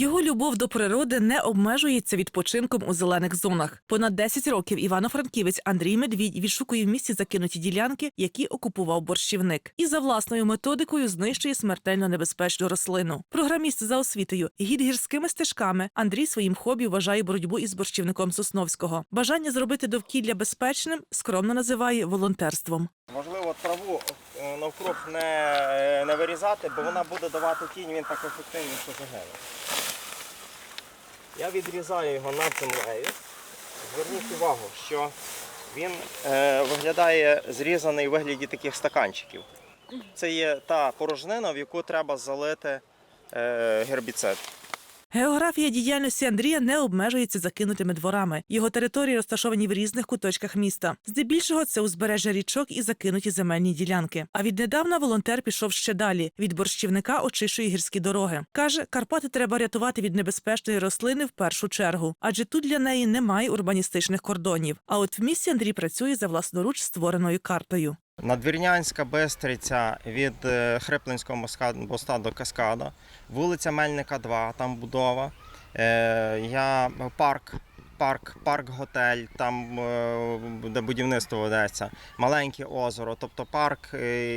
Його любов до природи не обмежується відпочинком у зелених зонах. Понад 10 років івано-франківець Андрій Медвідь відшукує в місті закинуті ділянки, які окупував борщівник, і за власною методикою знищує смертельно небезпечну рослину. Програміст за освітою, гід гірськими стежками. Андрій своїм хобі вважає боротьбу із борщівником Сосновського. Бажання зробити довкілля безпечним скромно називає волонтерством. Можливо, траву е, навкруг не, не вирізати, бо вона буде давати тінь, він так ефективно що загине. Я відрізаю його над землею. Зверніть увагу, що він е, виглядає зрізаний у вигляді таких стаканчиків. Це є та порожнина, в яку треба залити е, гербіцид. Географія діяльності Андрія не обмежується закинутими дворами. Його території розташовані в різних куточках міста. Здебільшого це узбережжя річок і закинуті земельні ділянки. А віднедавна волонтер пішов ще далі. Від борщівника очищує гірські дороги. Каже, Карпати треба рятувати від небезпечної рослини в першу чергу, адже тут для неї немає урбаністичних кордонів. А от в місті Андрій працює за власноруч створеною картою. Надвірнянська Бистриця від е, Хриплинського моста до Каскада, вулиця Мельника 2, там будова. Е, Я парк, парк, парк-готель, там е, де будівництво ведеться, маленьке озеро, тобто парк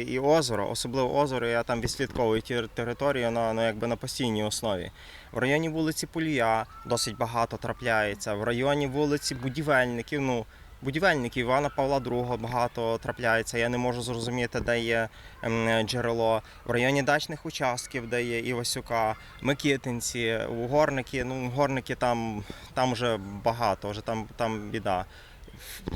і озеро, особливо озеро, я там відслідковую ті територію на, ну, якби на постійній основі. В районі вулиці Полія досить багато трапляється, в районі вулиці Будівельників. ну, Будівельників Івана Павла II багато трапляється. Я не можу зрозуміти, де є ем, джерело. В районі дачних участків, де є Івасюка, Микитинці, угорники. Ну, горники там, там вже багато, вже там, там біда.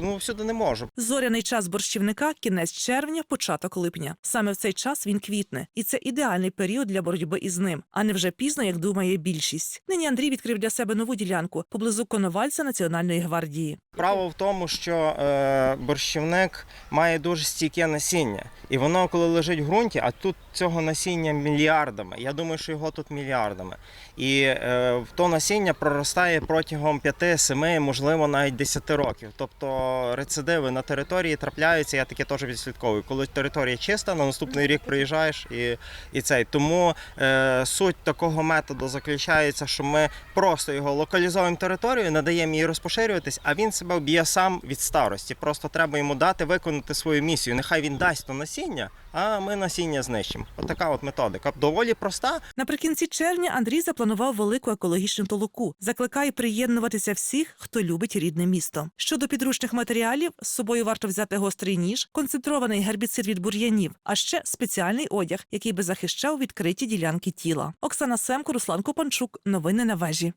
Ну, всюди не можу. Зоряний час борщівника кінець червня, початок липня. Саме в цей час він квітне, і це ідеальний період для боротьби із ним, а не вже пізно, як думає більшість. Нині Андрій відкрив для себе нову ділянку поблизу Коновальця Національної гвардії. Право в тому, що е, борщівник має дуже стійке насіння. І воно, коли лежить в ґрунті, а тут цього насіння мільярдами. Я думаю, що його тут мільярдами. І е, то насіння проростає протягом 5-7, можливо, навіть 10 років. Тобто рецидиви на території трапляються, я таке теж відслідковую. Коли територія чиста, на наступний рік приїжджаєш і, і цей. Тому е, суть такого методу заключається, що ми просто його локалізуємо територію, не даємо їй розпоширюватись, а він себе вб'є сам від старості. Просто треба йому дати виконати свою місію. Нехай він дасть то насіння, а ми насіння знищимо. Отака от методика. Доволі проста, Наприкінці червня Андрій запланував велику екологічну толоку. Закликає приєднуватися всіх, хто любить рідне місто. Щодо підручних матеріалів, з собою варто взяти гострий ніж, концентрований гербіцид від бур'янів, а ще спеціальний одяг, який би захищав відкриті ділянки тіла. Оксана Семко, Руслан Копанчук. Новини на вежі.